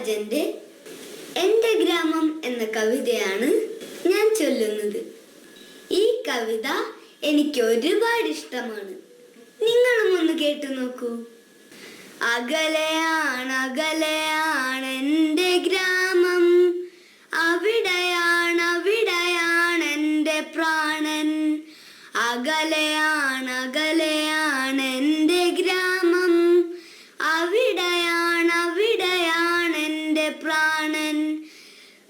രാജന്റെ എന്റെ ഗ്രാമം എന്ന കവിതയാണ് ഞാൻ ചൊല്ലുന്നത്. ഈ കവിത എനിക്ക് ഒരുപാട് ഇഷ്ടമാണ്. നിങ്ങളും ഒന്ന് കേട്ടു നോക്കൂ. അകലെയാണ് അകലെയാണ്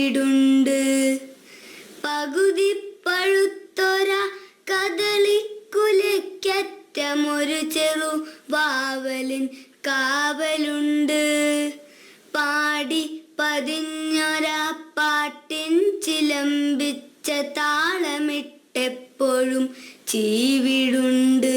ചീവിടുണ്ട് പകുതി പഴുത്തൊര കദളിക്കുലയ്ക്കറ്റമൊരു ചെറു വാവലിൻ കാവലുണ്ട്. പാടി പതിഞ്ഞൊര പാട്ടിൻ ചിലമ്പിച്ച താളമിട്ടെപ്പോഴും ചീവിടുണ്ട്.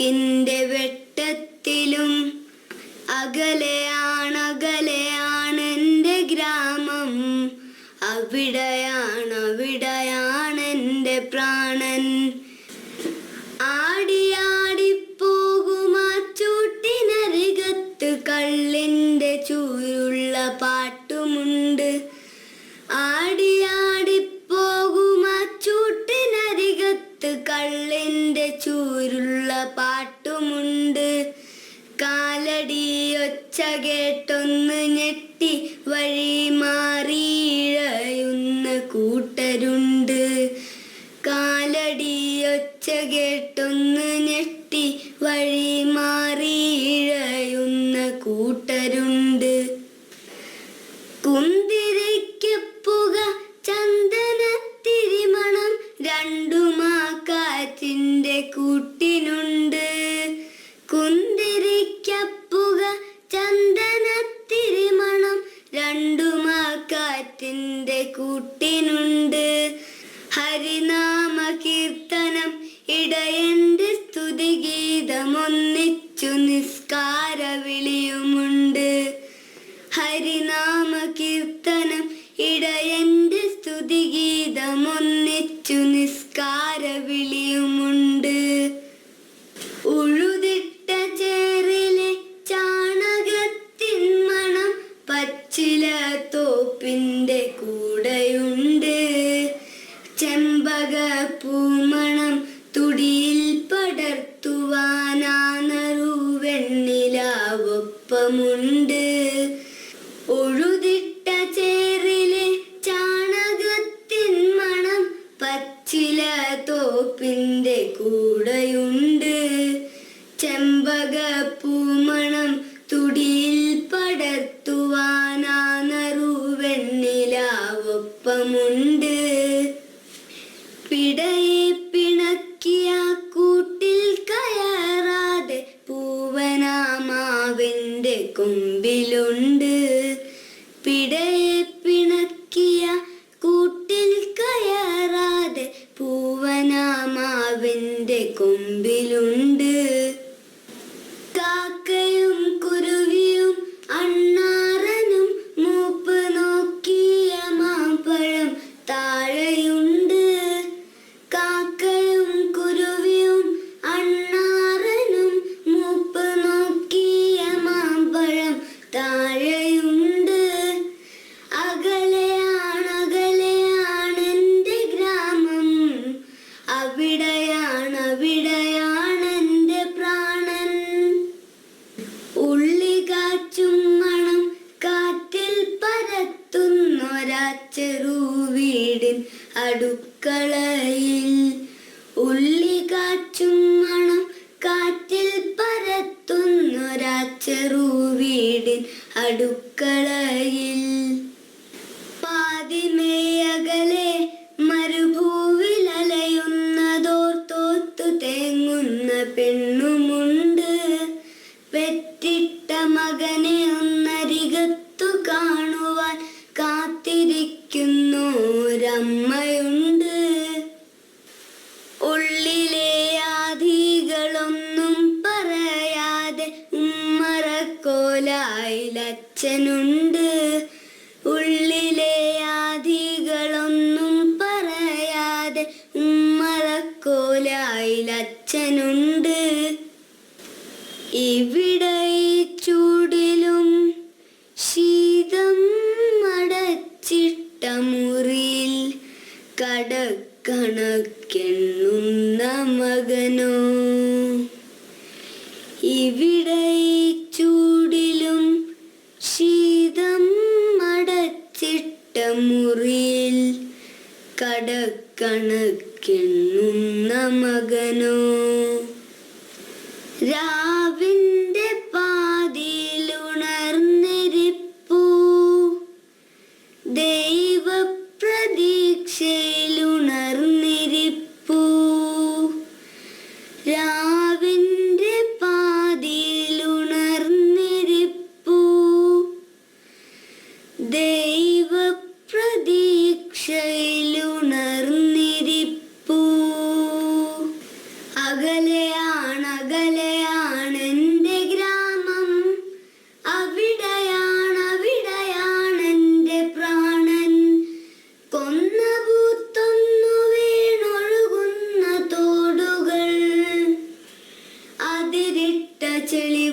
വിളക്കിന്റെ വെട്ടത്തിലും അകലെയാണ് അകലെയാണ് എന്റെ ഗ്രാമം. അവിടെയാണ് അവിടെയാണ് എന്റെ പ്രാണൻ. ആടിയാടിപ്പോകുമാ ചൂട്ടിനരികത്ത് കള്ളിന്റെ ചൂരുള്ള പാട്ടുമുണ്ട് കേട്ടൊന്ന് ഞെട്ടി വഴി ഹരിനാമ കീർത്തനം ഇടയന്റെ സ്തുതിഗീതമൊന്നിച്ചു നിസ്കാര വിളിയുമുണ്ട്. ഉഴുതിട്ട ചേറിലെ ചാണകത്തിൻ മണം പച്ചില തോപ്പിന്റെ കൂടെയുണ്ട് baby. ചെറുവീടിൻ അടുക്കളയിൽ. ഉള്ളി കാച്ചും മണം കാറ്റിൽ പരത്തുന്നൊരാ ചെറുവീടിൻ അടുക്കളയിൽ. ഉമ്മറക്കോലായിലച്ഛനുണ്ട് ഉള്ളിലെ ആദികളൊന്നും പറയാതെ ഉമ്മറക്കോലായിലച്ഛനുണ്ട് ഇവിടെ ഈ ചൂടിലും ശീതം അടച്ചിട്ട മുറിയിൽ കടക്കണക്കെണ്ണുന്ന മകനോ. ഇവിടെ കടക്കണക്കെണ്ണുന്ന മകനോ? രാവിന്റെ അകലെയാണ് അകലെയാണ് ഗ്രാമം. അവിടെയാണ് അവിടെയാണ് എന്റെ പ്രാണൻ. കൊന്ന പൂത്തൊന്നു വീണൊഴുകുന്ന തോടുകൾ. അതിരിട്ട ചെളി